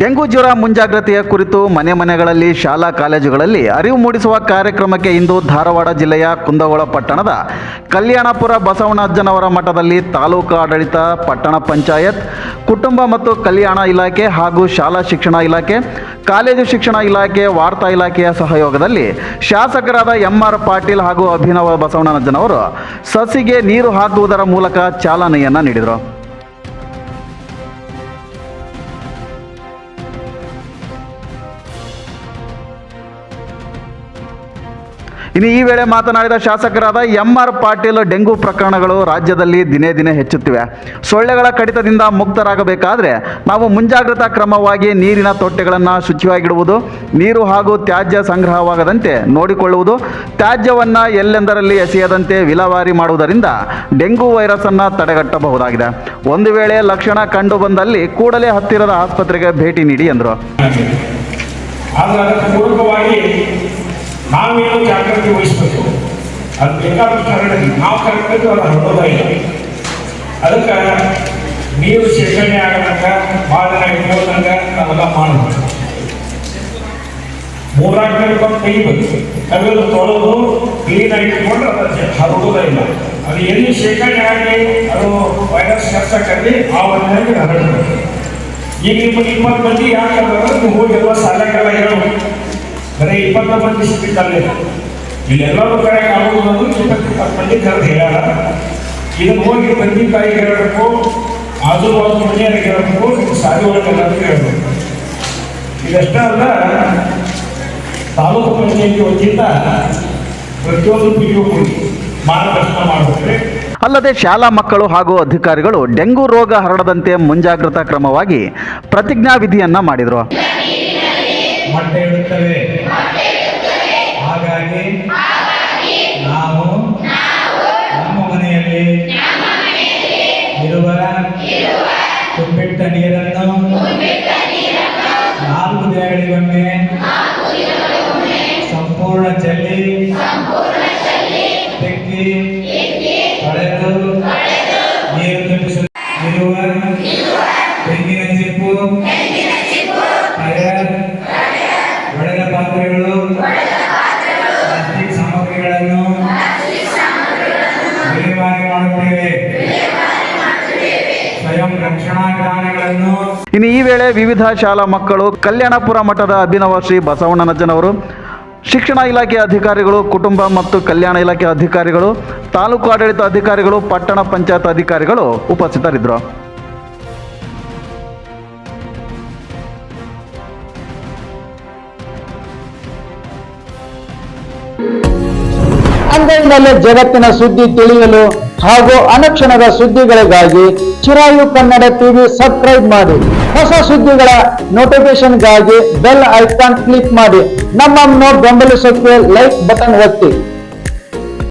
Dengue ಜ್ವರ ಮುಂಜಾಗ್ರತೆಯ ಕುರಿತು ಮನೆ ಮನೆಗಳಲ್ಲಿ, ಶಾಲಾ ಕಾಲೇಜುಗಳಲ್ಲಿ ಅರಿವು ಮೂಡಿಸುವ ಕಾರ್ಯಕ್ರಮಕ್ಕೆ ಇಂದು ಧಾರವಾಡ ಜಿಲ್ಲೆಯ ಕುಂದಗೋಳ ಪಟ್ಟಣದ ಕಲ್ಯಾಣಪುರ ಬಸವಣ್ಣಜ್ಜನವರ ಮಠದಲ್ಲಿ ತಾಲೂಕು ಆಡಳಿತ, ಪಟ್ಟಣ ಪಂಚಾಯತ್, ಕುಟುಂಬ ಮತ್ತು ಕಲ್ಯಾಣ ಇಲಾಖೆ ಹಾಗೂ ಶಾಲಾ ಶಿಕ್ಷಣ ಇಲಾಖೆ, ಕಾಲೇಜು ಶಿಕ್ಷಣ ಇಲಾಖೆ, ವಾರ್ತಾ ಇಲಾಖೆಯ ಸಹಯೋಗದಲ್ಲಿ ಶಾಸಕರಾದ ಎಂ ಆರ್ ಪಾಟೀಲ್ ಹಾಗೂ ಅಭಿನವ ಬಸವಣ್ಣನಜ್ಜನವರು ಸಸಿಗೆ ನೀರು ಹಾಕುವುದರ ಮೂಲಕ ಚಾಲನೆಯನ್ನು ನೀಡಿದರು. ಇನ್ನು ಈ ವೇಳೆ ಮಾತನಾಡಿದ ಶಾಸಕರಾದ ಎಂ ಆರ್ ಪಾಟೀಲ್, ಡೆಂಗು ಪ್ರಕರಣಗಳು ರಾಜ್ಯದಲ್ಲಿ ದಿನೇ ದಿನೇ ಹೆಚ್ಚುತ್ತಿವೆ. ಸೊಳ್ಳೆಗಳ ಕಡಿತದಿಂದ ಮುಕ್ತರಾಗಬೇಕಾದ್ರೆ ನಾವು ಮುಂಜಾಗ್ರತಾ ಕ್ರಮವಾಗಿ ನೀರಿನ ತೊಟ್ಟೆಗಳನ್ನು ಶುಚಿಯಾಗಿಡುವುದು ನೀರು ಹಾಗೂ ತ್ಯಾಜ್ಯ ಸಂಗ್ರಹವಾಗದಂತೆ ನೋಡಿಕೊಳ್ಳುವುದು, ತ್ಯಾಜ್ಯವನ್ನು ಎಲ್ಲೆಂದರಲ್ಲಿ ಎಸೆಯದಂತೆ ವಿಲವಾರಿ ಮಾಡುವುದರಿಂದ ಡೆಂಗು ವೈರಸ್ ಅನ್ನು ತಡೆಗಟ್ಟಬಹುದಾಗಿದೆ. ಒಂದು ವೇಳೆ ಲಕ್ಷಣ ಕಂಡು ಬಂದಲ್ಲಿ ಕೂಡಲೇ ಹತ್ತಿರದ ಆಸ್ಪತ್ರೆಗೆ ಭೇಟಿ ನೀಡಿ ಎಂದರು. ನಾವೇನು ಜಾಗೃತಿ ವಹಿಸ್ಬೇಕು? ಅದು ಬೇಕಾದಷ್ಟು ಹರಡಲಿ ನಾವು ಕರೆಕ್ಟಾಗಿ ಅದು ಹರಡೋದ ಇಲ್ಲ ಅದಕ್ಕೆ ನೀರು ಶೇಖರಣೆ ಆಗದಂಗ ಭಾಳ ಜನ ಇಟ್ಕೊಳ್ದಂಗ ನಾವೆಲ್ಲ ಮಾಡಬೇಕು. ದಿನ ಬಂದು ತೆಗಿಬೇಕು. ಅವೆಲ್ಲ ತೊಳೆದು ಕ್ಲೀನಾಗಿ ಇಟ್ಕೊಂಡ್ರೆ ಅದು ಹರಡೋದ ಇಲ್ಲ. ಅದು ಎಲ್ಲಿ ಶೇಖರಣೆ ಆಗಲಿ, ಅದು ವೈರಸ್ ಹೆಚ್ಚಾಕಲ್ಲಿ ಆ ಒಂದಾಗಿ ಹರಡಬೇಕು. ಈಗ ನಿಮ್ಮಲ್ಲಿ ಇಪ್ಪತ್ತು ಮಂದಿ ಯಾಕೆ ಅಂದ್ರೆ ನೀವು ಹೋಗಿ ಎಲ್ಲ ಹೇಳಬೇಕು ಬರೀ ಇಪ್ಪತ್ತು ಮಂದಿ ಸಿಕ್ಕಿದ್ದಾರೆ. ಇಲ್ಲೆಲ್ಲರೂ ಕರೆ ಆಗುವುದನ್ನು ಅಂದ್ರೆ ಇಪ್ಪತ್ತು ಮಂದಿ ಕರೆದು ಹೇಳ ಇದನ್ನು ಹೋಗಿ ತಂದೆ ತಾಯಿ ಹೇಳಬೇಕು ಆಜು ಬಾಜು ಮನೆಯವ್ರಿಗೆ ಹೇಳಬೇಕು ಶಾಲೆ ಒಳಗೆ ಎಲ್ಲರಿಗೂ ಹೇಳಬೇಕು ಇದಷ್ಟೇ ಅಲ್ಲ ತಾಲೂಕು ಪಂಚಾಯತಿ ವತಿಯಿಂದ ಪ್ರತಿಯೊಂದು ಪಿಡಿಒಗಳಿಗೆ ಮಾರ್ಗದರ್ಶನ ಮಾಡಬೇಕು ಅಲ್ಲದೆ ಶಾಲಾ ಮಕ್ಕಳು ಹಾಗೂ ಅಧಿಕಾರಿಗಳು ಡೆಂಗು ರೋಗ ಹರಡದಂತೆ ಮುಂಜಾಗ್ರತಾ ಕ್ರಮವಾಗಿ ಪ್ರತಿಜ್ಞಾ ವಿಧಿಯನ್ನ ಮಾಡಿದರು. ಮೊಟ್ಟೆ ಇಡುತ್ತವೆ. మెట్ట నీరన్నం నాకు దేవుడివమ్మే సంపూర్ణ చెల్లి ಇನ್ನು ಈ ವೇಳೆ ವಿವಿಧ ಶಾಲಾ ಮಕ್ಕಳು ಕಲ್ಯಾಣಪುರ ಮಠದ ಅಭಿನವ ಶ್ರೀ ಬಸವಣ್ಣನಜ್ಜನವರು ಶಿಕ್ಷಣ ಇಲಾಖೆ ಅಧಿಕಾರಿಗಳು ಕುಟುಂಬ ಮತ್ತು ಕಲ್ಯಾಣ ಇಲಾಖೆ ಅಧಿಕಾರಿಗಳು ತಾಲೂಕು ಆಡಳಿತ ಅಧಿಕಾರಿಗಳು ಪಟ್ಟಣ ಪಂಚಾಯತ್ ಅಧಿಕಾರಿಗಳು ಉಪಸ್ಥಿತರಿದ್ದರು. ಅಂಗೈನಲ್ಲೇ ಜಗತ್ತಿನ ಸುದ್ದಿ ತಿಳಿಯಲು ಹಾಗೂ ಅನಕ್ಷಣದ ಸುದ್ದಿಗಳಿಗಾಗಿ ಚಿರಾಯು ಕನ್ನಡ ಟಿವಿ ಸಬ್ಸ್ಕ್ರೈಬ್ ಮಾಡಿ. ಹೊಸ ಸುದ್ದಿಗಳ ನೋಟಿಫಿಕೇಶನ್ಗಾಗಿ ಬೆಲ್ ಐಕಾನ್ ಕ್ಲಿಕ್ ಮಾಡಿ. ನಮ್ಮನ್ನು ಬೆಂಬಲಿಸೋಕೆ ಲೈಕ್ ಬಟನ್ ಒತ್ತಿ.